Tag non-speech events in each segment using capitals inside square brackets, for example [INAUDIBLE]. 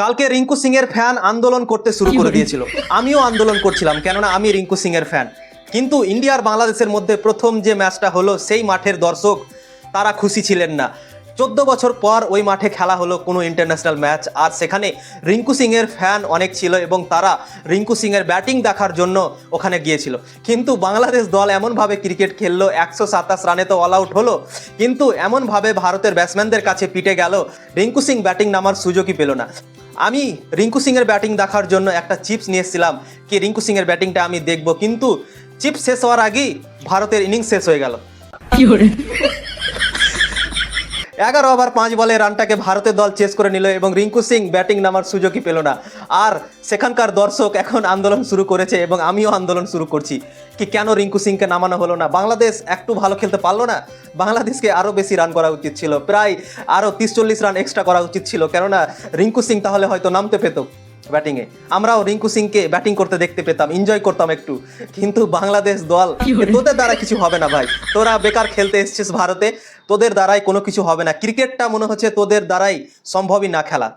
কালকে রিঙ্কু সিং এর ফ্যান আন্দোলন করতে শুরু করে দিয়েছিল। আমিও আন্দোলন করছিলাম কেননা আমি রিঙ্কু সিং এর ফ্যান। কিন্তু ইন্ডিয়া আর বাংলাদেশের মধ্যে প্রথম যে ম্যাচটা হলো সেই মাঠের দর্শক তারা খুশি ছিলেন না। চোদ্দ বছর পর ওই মাঠে খেলা হলো কোনো ইন্টারন্যাশনাল ম্যাচ আর সেখানে রিঙ্কু সিং এর ফ্যান অনেক ছিল এবং তারা রিঙ্কু সিং এর ব্যাটিং দেখার জন্য ওখানে গিয়েছিল। কিন্তু বাংলাদেশ দল এমনভাবে ক্রিকেট খেললো একশো সাতাশ রানে তো অল আউট হলো। কিন্তু এমনভাবে ভারতের ব্যাটসম্যানদের কাছে পিটে গেল রিঙ্কু সিং ব্যাটিং নামার সুযোগই পেল না। আমি রিঙ্কু সিংয়ের ব্যাটিং দেখার জন্য একটা চিপস নিয়ে এসেছিলাম। কি রিঙ্কু সিংয়ের ব্যাটিংটা আমি দেখব। কিন্তু চিপস শেষ হওয়ার আগেই ভারতের ইনিংস শেষ হয়ে গেল। এগারো ওভার পাঁচ বলে রানটাকে ভারতের দল চেস করে নিল এবং রিঙ্কু সিং ব্যাটিং নামার সুযোগই পেল না। আর সেখানকার দর্শক এখন আন্দোলন শুরু করেছে এবং আমিও আন্দোলন শুরু করছি কি কেন রিঙ্কু সিংকে নামানো হলো না? বাংলাদেশ একটু ভালো খেলতে পারল না? বাংলাদেশকে আরও বেশি রান করা উচিত ছিল। প্রায় আরও তিরিশ চল্লিশ রান এক্সট্রা করা উচিত ছিল। কেননা রিঙ্কু সিং তাহলে হয়তো নামতে পেত। ব্যাটিংয়ে আমরাও রিঙ্কু সিংকে ব্যাটিং করতে দেখতে পেতাম এনজয় করতাম একটু। কিন্তু বাংলাদেশ দল তোদের দ্বারা কিছু হবে না ভাই। তোরা বেকার খেলতে এসছিস ভারতে তোদের দ্বারাই কোনো কিছু হবে না। ক্রিকেটটা মনে হচ্ছে তোদের দ্বারাই সম্ভবই না খেলা।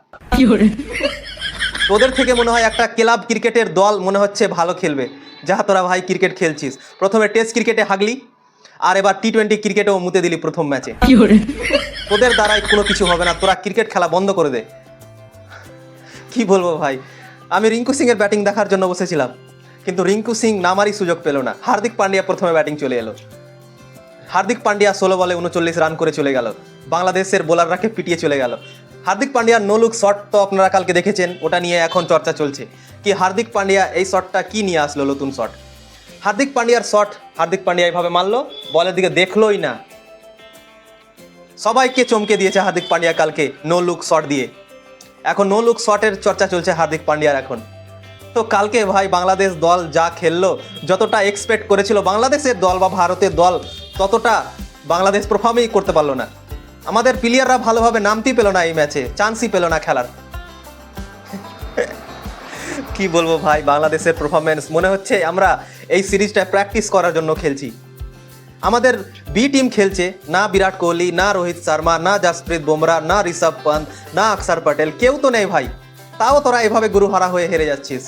তোদের থেকে মনে হয় একটা ক্লাব ক্রিকেটের দল মনে হচ্ছে ভালো খেলবে। যা তোরা ভাই ক্রিকেট খেলছিস। প্রথমে টেস্ট ক্রিকেটে হাগলি আর এবার টি টোয়েন্টি ক্রিকেটেও মুতে দিলি প্রথম ম্যাচে তোদের দ্বারাই কোনো কিছু হবে না। তোরা ক্রিকেট খেলা বন্ধ করে দে। কি বলব ভাই? আমি রিঙ্কু সিং এর ব্যাটিং দেখার জন্য বসেছিলাম, কিন্তু রিঙ্কু সিং নামারই সুযোগ পেল না। হার্দিক পান্ডিয়া প্রথমে ব্যাটিং চলে এলো। হার্দিক পান্ডিয়া ষোলো বলে উনচল্লিশ রান করে চলে গেল। বাংলাদেশের বোলাররাকে পিটিয়ে চলে গেল। হার্দিক পান্ডিয়ার নো লুক শট তো আপনারা কালকে দেখেছেন, ওটা নিয়ে এখন চর্চা চলছে। কি হার্দিক পান্ডিয়া এই শটটা কি নিয়ে আসলো নতুন শট হার্দিক পান্ডিয়ার শট হার্দিক পান্ডিয়া এইভাবে মারলো, বলের দিকে দেখলোই না। সবাইকে চমকে দিয়েছে হার্দিক পান্ডিয়া কালকে নো লুক শট দিয়ে। এখন নো লুক শটের চর্চা চলছে হার্দিক পান্ডিয়ার এখন। তো কালকে ভাই বাংলাদেশ দল যা খেললো, যতটা এক্সপেক্ট করেছিল বাংলাদেশের দল বা ভারতের দল, ততটা বাংলাদেশ পারফর্মই করতে পারল না। আমাদের প্লেয়াররা ভালোভাবে নামতেই পেল না এই ম্যাচে চান্সই পেল না খেলার। [LAUGHS] কি বলব ভাই, বাংলাদেশের পারফরমেন্স মনে হচ্ছে আমরা এই সিরিজটা প্র্যাকটিস করার জন্য খেলছি। আমাদের বি টিম খেলছে, না বিরাট কোহলি, না রোহিত শর্মা, না জাসপ্রীত বুমরা, না ঋষভ পন্ত, না অক্ষর পটেল, কেউ তো নেই ভাই। তাও তোরা এভাবে গুরুহারা হয়ে হেরে যাচ্ছিস।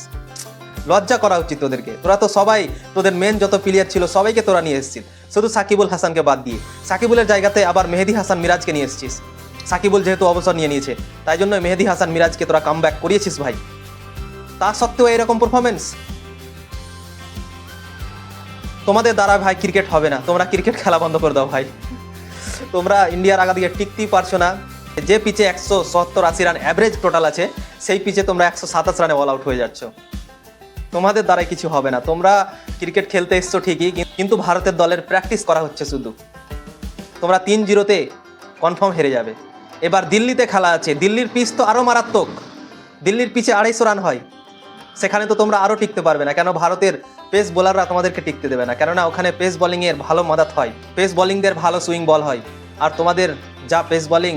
লজ্জা করা উচিত তোদেরকে। তোরা তো সবাই, তোদের মেন যত প্লেয়ার ছিল, সবাইকে তোরা নিয়ে এসেছিস। শুধু সাকিবুল হাসানকে বাদ দিয়ে। সাকিবুলের জায়গাতে আবার মেহেদি হাসান মিরাজকে নিয়ে এসেছিস। সাকিবুল যেহেতু অবসর নিয়ে নিয়েছে, তাই জন্য মেহেদি হাসান মিরাজকে তোরা কাম করিয়েছিস ভাই। তা সত্ত্বেও এরকম পারফরমেন্স তোমাদের দ্বারা ভাই ক্রিকেট হবে না। তোমরা ক্রিকেট খেলা বন্ধ করে দাও ভাই। তোমরা ইন্ডিয়ার আগা দিকে টিকতেই পারছ না। যে পিচে একশো সত্তর আশি রান অ্যাভারেজ টোটাল আছে, সেই পিচে তোমরা একশো সাতাশ রানে অল আউট হয়ে যাচ্ছ। তোমাদের দ্বারাই কিছু হবে না। তোমরা ক্রিকেট খেলতে এসছো ঠিকই কিন্তু ভারতের দলের প্র্যাকটিস করা হচ্ছে শুধু। তোমরা তিন জিরোতে কনফার্ম হেরে যাবে। এবার দিল্লিতে খেলা আছে। দিল্লির পিচ তো আরও মারাত্মক। দিল্লির পিচে আড়াইশো রান হয়। সেখানে তো তোমরা আরও টিকতে পারবে না, কেন ভারতের পেস বোলাররা তোমাদেরকে টিকতে দেবে না, কেননা ওখানে পেস বোলিংয়ের ভালো মাদাত হয়। পেস বোলিংদের ভালো সুইং বল হয়। আর তোমাদের যা পেস বলিং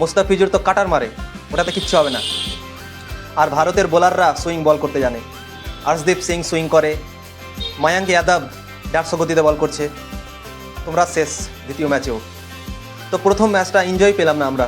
মুস্তাফিজুর তো কাটার মারে, ওটাতে কিচ্ছু হবে না। আর ভারতের বোলাররা সুইং বল করতে জানে। আর্শদীপ সিং সুইং করে, মায়াঙ্ক যাদব দেড়শো গতিতে বল করছে। তোমরা শেষ দ্বিতীয় ম্যাচেও তো প্রথম ম্যাচটা এনজয় পেলাম না আমরা।